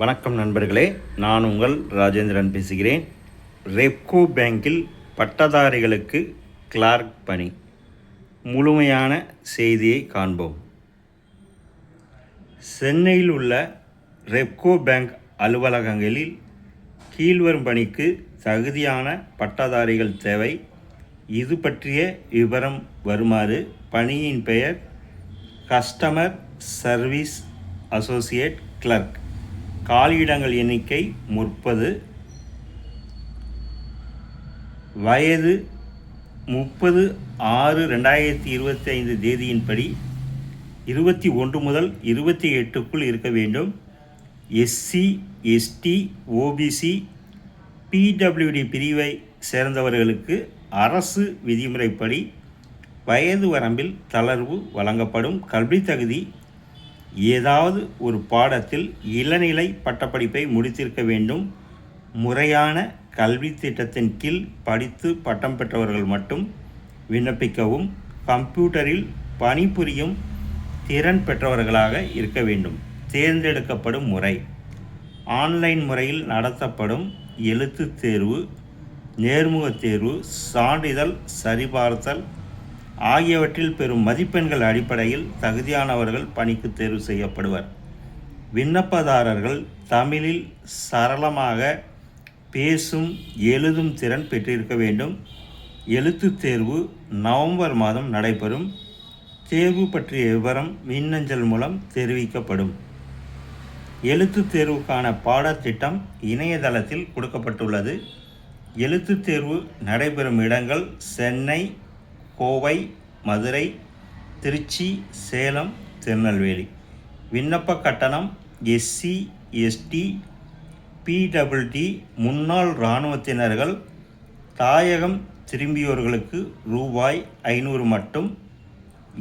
வணக்கம் நண்பர்களே நான் உங்கள் ராஜேந்திரன் பேசுகிறேன். ரெப்கோ பேங்கில் பட்டதாரிகளுக்கு கிளார்க் பணி. முழுமையான செய்தியை காண்போம். சென்னையில் உள்ள ரெப்கோ பேங்க் அலுவலகங்களில் கீழ்வரும் பணிக்கு தகுதியான பட்டதாரிகள் தேவை. இது பற்றிய விவரம் வருமாறு பணியின் பெயர் கஸ்டமர் சர்வீஸ் அசோசியேட் கிளர்க். காலியிடங்கள் எண்ணிக்கை முப்பது. வயது முப்பது ஆறு ரெண்டாயிரத்தி இருபத்தி ஐந்து தேதியின்படி இருபத்தி ஒன்று முதல் இருபத்தி எட்டுக்குள் இருக்க வேண்டும். எஸ்சி எஸ்டி ஓபிசி பிடபிள்யூடி பிரிவை சேர்ந்தவர்களுக்கு அரசு விதிமுறைப்படி வயது வரம்பில் தளர்வு வழங்கப்படும். கல்வி தகுதி ஏதாவது ஒரு பாடத்தில் இளநிலை பட்டப்படிப்பை முடித்திருக்க வேண்டும். முறையான கல்வி திட்டத்தின் கீழ் படித்து பட்டம் பெற்றவர்கள் மட்டும் விண்ணப்பிக்கவும் கம்ப்யூட்டரில் பணிபுரியும் திறன் பெற்றவர்களாக இருக்க வேண்டும். தேர்ந்தெடுக்கப்படும் முறை. ஆன்லைன் முறையில் நடத்தப்படும் எழுத்துத் தேர்வு நேர்முகத் தேர்வு சான்றிதழ் சரிபார்த்தல் ஆகியவற்றில் பெறும் மதிப்பெண்கள் அடிப்படையில் தகுதியானவர்கள் பணிக்கு தேர்வு செய்யப்படுவர். விண்ணப்பதாரர்கள் தமிழில் சரளமாக பேசும் எழுதும் திறன் பெற்றிருக்க வேண்டும். எழுத்துத் தேர்வு நவம்பர் மாதம் நடைபெறும். தேர்வு பற்றிய விவரம் மின்னஞ்சல் மூலம் தெரிவிக்கப்படும். எழுத்துத் தேர்வுக்கான பாடத்திட்டம் இணையதளத்தில் கொடுக்கப்பட்டுள்ளது. எழுத்து தேர்வு நடைபெறும் இடங்கள் சென்னை கோவை மதுரை திருச்சி சேலம் திருநெல்வேலி. விண்ணப்ப கட்டணம் எஸ்சி எஸ்டி பிடபிள்டி முன்னாள் இராணுவத்தினர்கள் தாயகம் திரும்பியோர்களுக்கு ரூபாய் ஐநூறு மட்டும்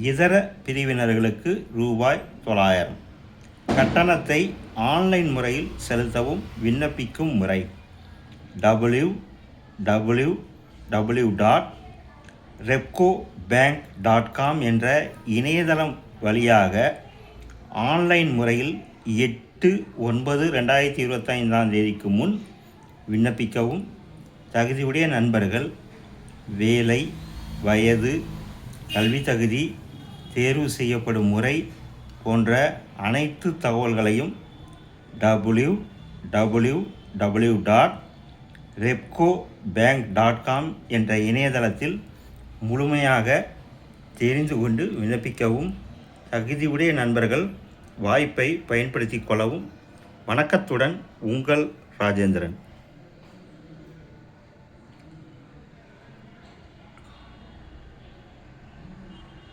இதர பிரிவினர்களுக்கு ரூபாய் தொள்ளாயிரம். கட்டணத்தை ஆன்லைன் முறையில் செலுத்தவும் விண்ணப்பிக்கும் முறை. W W W dot Repco bank dot com என்ற இணையதளம் வழியாக ஆன்லைன் முறையில் எட்டு ஒன்பது ரெண்டாயிரத்தி இருபத்தைந்தாம் தேதிக்கு முன் விண்ணப்பிக்கவும். தகுதியுடைய நண்பர்கள் வேலை வயது கல்வி தகுதி தேர்வு செய்யப்படும் முறை போன்ற அனைத்து தகவல்களையும் W W W dot Repco bank dot com என்ற இணையதளத்தில் முழுமையாக தெரிந்து கொண்டு விண்ணப்பிக்கவும் தகுதியுடைய நண்பர்கள் வாய்ப்பை பயன்படுத்திக் கொள்ளவும். வணக்கத்துடன் உங்கள் ராஜேந்திரன்.